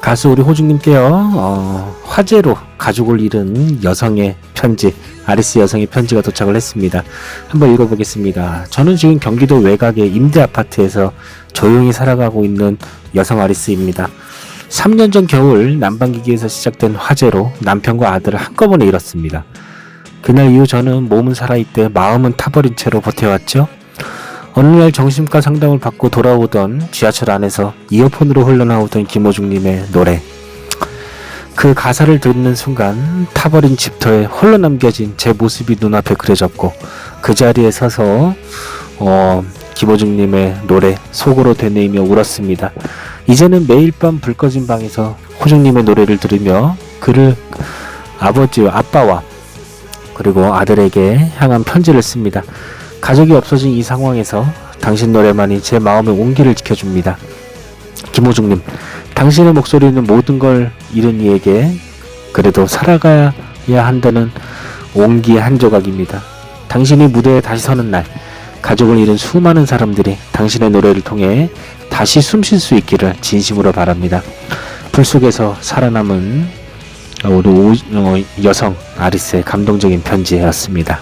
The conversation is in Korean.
가수 우리 호중님께요 어, 화재로 가족을 잃은 여성의 편지 아리스 여성의 편지가 도착을 했습니다. 한번 읽어보겠습니다. 저는 지금 경기도 외곽의 임대 아파트에서 조용히 살아가고 있는 여성 아리스입니다. 3년 전 겨울 난방기기에서 시작된 화재로 남편과 아들을 한꺼번에 잃었습니다. 그날 이후 저는 몸은 살아있되 마음은 타버린 채로 버텨왔죠. 어느 날 정신과 상담을 받고 돌아오던 지하철 안에서 이어폰으로 흘러나오던 김호중님의 노래. 그 가사를 듣는 순간 타버린 집터에 홀로 남겨진 제 모습이 눈앞에 그려졌고 그 자리에 서서 어, 김호중님의 노래 속으로 되뇌이며 울었습니다. 이제는 매일 밤 불 꺼진 방에서 호중님의 노래를 들으며 그를 아버지와 아빠와 그리고 아들에게 향한 편지를 씁니다. 가족이 없어진 이 상황에서 당신 노래만이 제 마음의 온기를 지켜줍니다. 김호중님, 당신의 목소리는 모든 걸 잃은 이에게 그래도 살아가야 한다는 온기의 한 조각입니다. 당신이 무대에 다시 서는 날, 가족을 잃은 수많은 사람들이 당신의 노래를 통해 다시 숨 쉴 수 있기를 진심으로 바랍니다. 불 속에서 살아남은 우리 오- 어, 여성 아리스의 감동적인 편지였습니다.